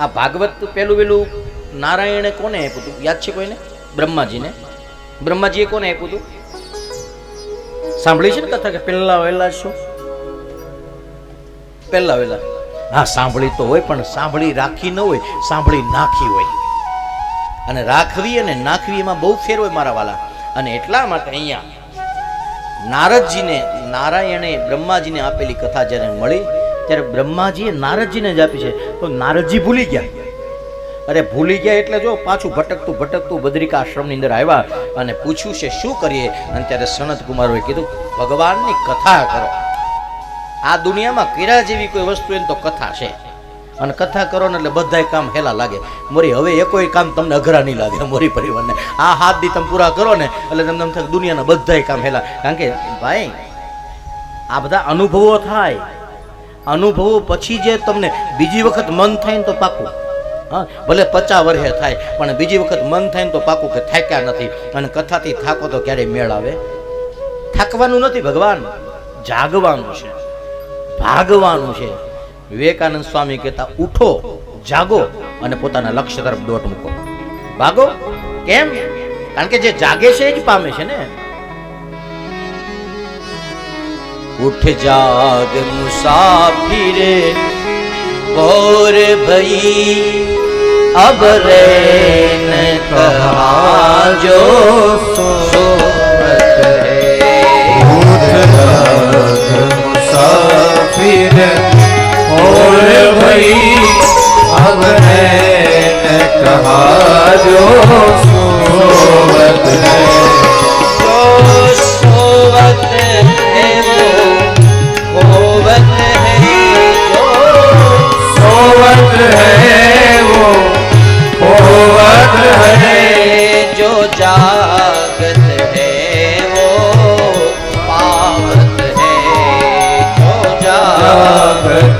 આ ભાગવત પેલું પેલું નારાયણે કોને આપ્યું હતું? યાદ છે કોઈને? બ્રહ્માજીને. બ્રહ્માજીએ કોને આપ્યું હતું? સાંભળી છે ને કથા કે પહેલા વહેલા શું? પહેલા વહેલા. હા, સાંભળી તો હોય, પણ સાંભળી રાખી ન હોય, સાંભળી નાખી હોય. અને રાખવી અને નાખવી એમાં બહુ ફેર હોય મારા વાલા. અને એટલા માટે અહીંયા નારદજીને, નારાયણે, બ્રહ્માજીને આપેલી કથા જ્યારે મળી ત્યારે બ્રહ્માજીએ નારદજીને જ આપી છે. તો નારદજી ભૂલી ગયા. અરે ભૂલી ગયા એટલે જો પાછું ભટકતું ભટકતું બદ્રિકા આશ્રમની અંદર આવ્યા અને પૂછ્યું છે, શું કરીએ? અને ત્યારે સનત કુમારોએ કીધું, ભગવાનની કથા કરો. આ દુનિયામાં કીરા જેવી કોઈ વસ્તુ એને તો કથા છે. અને કથા કરો ને એટલે બધાય કામ હેલા લાગે. મોરી, હવે એકોય કામ તમને અઘરા નહીં લાગે, મોરી પરિવારને. આ હાથ દી તમે પૂરા કરો ને, એટલે તમને એમ થાય દુનિયાના બધાય કામ હેલા. કારણ કે, ભાઈ, આ બધા અનુભવો થાય. અનુભવો પછી જે તમને બીજી વખત મન થાય ને તો પાકું. હા, ભલે પચાસ વર્ષે થાય, પણ બીજી વખત મન થાય ને તો પાકું કે થાક્યા નથી. અને કથાથી થાકો તો ક્યારેય મેળ આવે? થાકવાનું નથી ભગવાન, જાગવાનું છે. ભાગવાનું છે. વિવેકાનંદ સ્વામી કહેતા, ઉઠો, જાગો અને પોતાના લક્ષ્ય તરફ દોટ મૂકો. ભાગો? કેમ? કારણ કે જે જાગે છે એ જ પામે છે ને. उठ जाग मुसाफिर और भई अब रैन कहा जो सोवत है उठ जाग मुसाफिर और भई अब रैन कहा जो सोवत है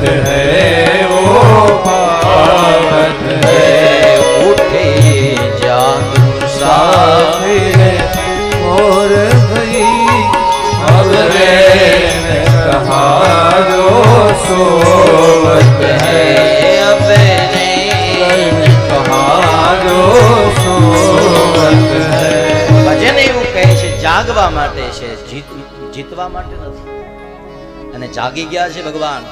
है वो पावत है उठे जाग साहिर और भई अब रे ने कहा जो सोवत है ने कहा जो सोवत है ભજન એવું કહે છે જાગવા માટે છે જીત જીતવા માટે નથી અને જાગી ગયા છે ભગવાન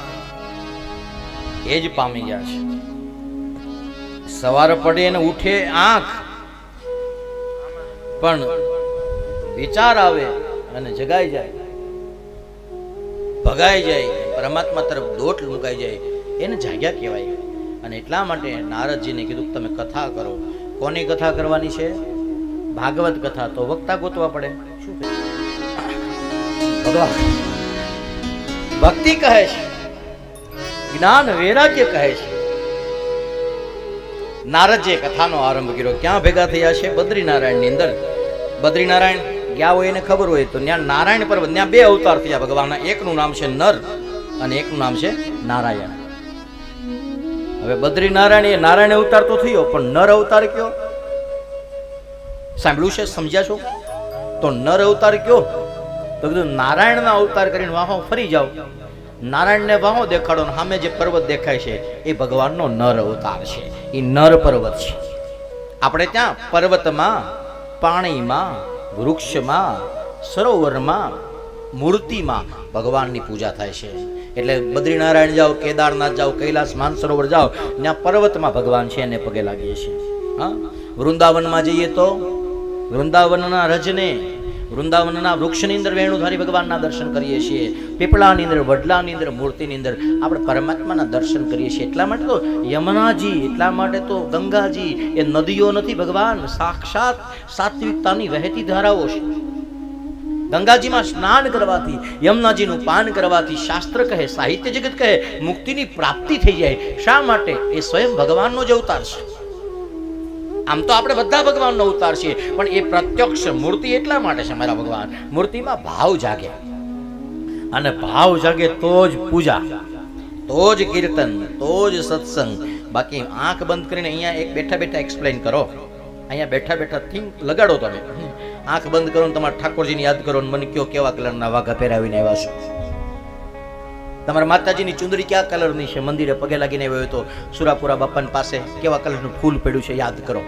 એ જ પામી ગયા છે. સવાર પડે અને ઉઠે આંખ. પણ વિચાર આવે અને જગાઈ જાય. ભગાઈ જાય, પરમાત્મા તરફ દોટ મુકાઈ જાય, એને જાગ્યા કહેવાય. અને એટલા માટે નારદજીને કીધું તમે કથા કરો. કોની કથા કરવાની છે? ભાગવત કથા તો વક્તા ગોતવા પડે. ભગવાન. ભક્તિ કહે છે. જ્ઞાન વૈરાગ્ય કહે છે. નારદજીએ કથાનો આરંભ કર્યો, ક્યાં ભેગા થયા છે બદ્રીનારાયણની અંદર? બદ્રીનારાયણ, ગયા હોય એને ખબર હોય તો ત્યાં નારાયણ પર્વત, ત્યાં બે અવતાર થયા, ભગવાનના એકનું નામ છે નર અને એકનું નામ છે નારાયણ. હવે બદ્રીનારાયણ એ નારાયણ અવતાર તો થયો, પણ નર અવતાર કયો? સાંભળ્યું છે? સમજ્યા છો? તો નર અવતાર કયો? તો કીધું, નારાયણના અવતાર કરીને વાહો, ફરી જાઓ. નારાયણને વાહો દેખાડો સામે જે પર્વત દેખાય છે, એ ભગવાનનો નર અવતાર છે. એ નર પર્વત છે. આપણે ત્યાં પર્વતમાં, પાણીમાં, વૃક્ષમાં, સરોવરમાં, મૂર્તિમાં ભગવાનની પૂજા થાય છે. એટલે બદ્રીનારાયણ જાઓ, કેદારનાથ જાઓ, કૈલાસ માનસરોવર જાઓ, ત્યાં પર્વતમાં ભગવાન છે એને પગે લાગીએ છીએ. હા? વૃંદાવનમાં જઈએ તો, વૃંદાવનના રજને વૃંદાવનના વૃક્ષની અંદર વેણુધારી ભગવાનના દર્શન કરીએ છીએ, પીપળાની અંદર, વડલાની અંદર, મૂર્તિની અંદર આપણે પરમાત્માના દર્શન કરીએ છીએ. એટલા માટે તો યમુનાજી, એટલા માટે તો ગંગાજી, એ નદીઓ નથી ભગવાન, સાક્ષાત સાત્વિકતાની વહેતી ધારાઓ છે. ગંગાજીમાં સ્નાન કરવાથી, યમુનાજીનું પાન કરવાથી શાસ્ત્ર કહે, સાહિત્ય જગત કહે, મુક્તિની પ્રાપ્તિ થઈ જાય. શા માટે? એ સ્વયં ભગવાનનો જ અવતાર છે. આમ તો આપણે બધા ભગવાનનો અવતાર છીએ. પણ એ પ્રત્યક્ષ મૂર્તિ એટલા માટે છે મારા ભગવાન. મૂર્તિમાં ભાવ જાગે. અને ભાવ જાગે તો જ પૂજા. તો જ કીર્તન, તો જ સત્સંગ. બાકી આંખ બંધ કરીને અહીંયા એક બેઠા બેઠા એક્સપ્લેન કરો. અહીંયા બેઠા બેઠા થિંક લગાડો તમે. આંખ બંધ કરો ને તમારા ઠાકોરજીને યાદ કરો ને મને કયો કેવા કલરના વાઘા પહેરાવીને આવ્યા છો. તમારા માતાજીની ચુંદડી કયા કલરની છે? મંદિરે પગે લાગીને આવ્યો તો સુરાપુરા બાપાની પાસે કેવા કલરનું ફૂલ પડ્યું છે? યાદ કરો.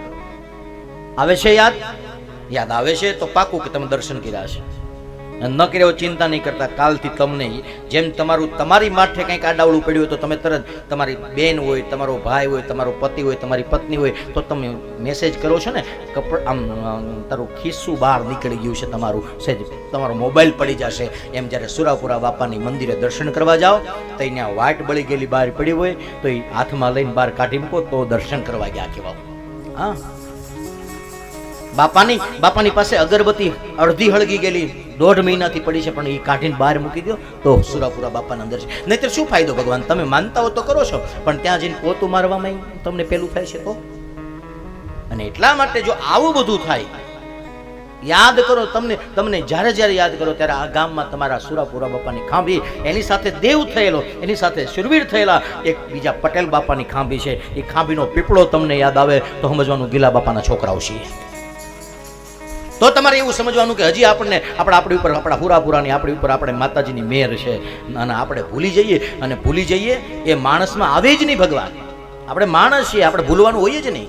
આવે છે યાદ? યાદ આવે છે? તો પાકું કે તમે દર્શન કર્યા છે ન કર્યો ચિંતા નહીં કરતા, કાલથી તમને જેમ તમારું, તમારી માથે કંઈક આડાવડું પડ્યું હોય તો તમે તરત તમારી બેન હોય, તમારો ભાઈ હોય, તમારો પતિ હોય, તમારી પત્ની હોય, તો તમે મેસેજ કરો છો ને, કપડ, આમ તારું ખિસ્સું બહાર નીકળી ગયું છે તમારું. સહેજ, તમારો મોબાઈલ પડી જશે. એમ જ્યારે સુરાપુરા બાપાની મંદિરે દર્શન કરવા જાઓ, તો ત્યાં વાટ બળી ગયેલી બહાર પડી હોય, તો એ હાથમાં લઈને બહાર કાઢી મૂકો, તો દર્શન કરવા ગયા કહેવાય હા? બાપાની બાપાની પાસે અગરબત્તી અડધી હળગી ગયેલી. દોઢ મહિનાથી પડી છે, પણ એ કાઢીને બહાર મૂકી દો તો સુરાપુરા બાપાના અંદર છે. નહીતર શું ફાયદો, ભગવાન? તમે માનતા હો તો કરો છો. પણ ત્યાં જઈને પોતું મારવામાં તમને પેલું થાય છે તો અને એટલા માટે જો આવું બધું થાય, યાદ કરો તમને તમને જ્યારે જ્યારે યાદ કરો ત્યારે આ ગામમાં તમારા સુરાપુરા બાપાની ખાંભી એની સાથે દેવ થયેલો, એની સાથે શુરવીર થયેલા એક બીજા પટેલ બાપાની ખાંભી છે. એ ખાંભીનો પીપળો તમને યાદ આવે તો સમજવાનું ગીલા બાપાના છોકરાઓ છીએ. તો તમારે એવું સમજવાનું કે હજી આપણને આપણે આપણી ઉપર આપણા હુરાપુરાની, આપણી ઉપર આપણે માતાજીની મેર છે. અને આપણે ભૂલી જઈએ અને ભૂલી જઈએ એ માણસમાં આવે જ નહીં ભગવાન. આપણે માણસ છીએ, આપણે ભૂલવાનું હોઈએ જ નહીં.